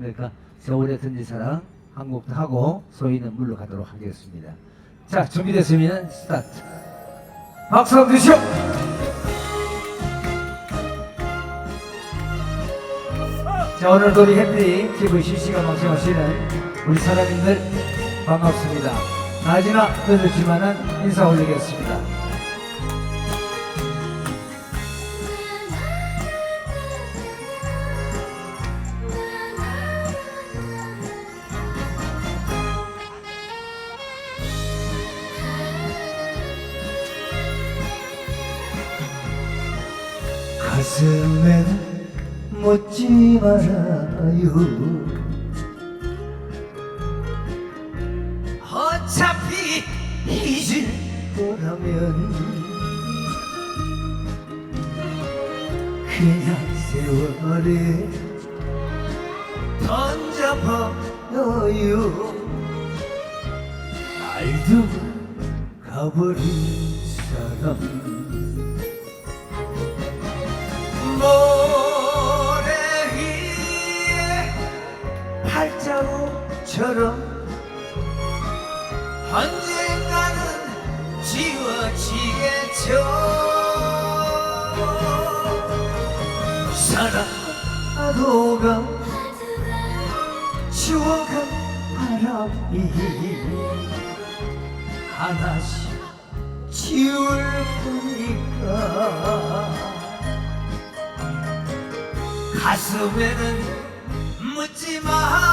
그러니까 세월에 던진 사랑 한 곡도 하고 소희는 물러가도록 하겠습니다. 자 준비됐으면 스타트. 박수 한번 주시오. 자 오늘도 우리 해피 TV 실시간 방송하시는 우리 사람님들 반갑습니다. 낮이나 늦었지만은 인사 올리겠습니다. 가슴에 묻지 말아요. 어차피 잊을 거라면 그냥 세월에 던져버려요. 알도 가버린 사람 발자국처럼 언젠가는 지워지겠죠. 사랑하도가 지워간 바람이 하나씩 지울 거니까. 가슴에는 묻지 말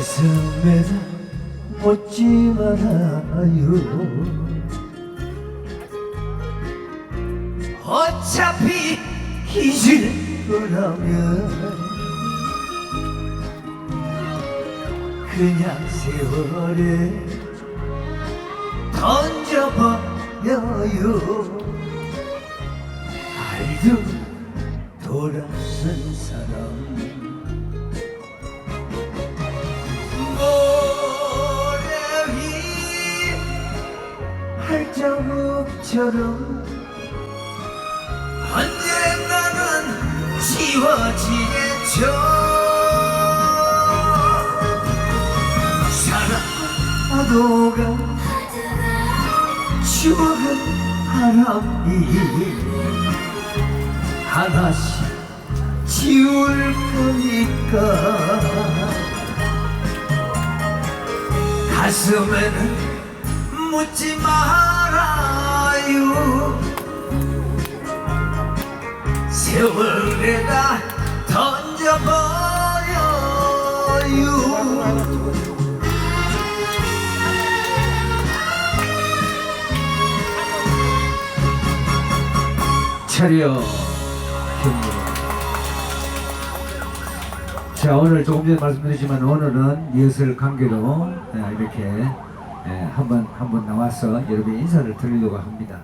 가슴에다 묻지 말아요. 어차피 잊을 거라면 그냥 세월에 던져버려요 발자국처럼 언젠가는 지워지겠죠. 사랑하도가 추억은 바람이 하나씩 지울 거니까. 가슴에는 묻지 말아요. 세월에다 던져버려요. 차려. 자 오늘 조금 전에 말씀드렸지만 오늘은 예술 관계로 예, 이렇게 예, 한번 한번 나와서 여러분 인사를 드리려고 합니다.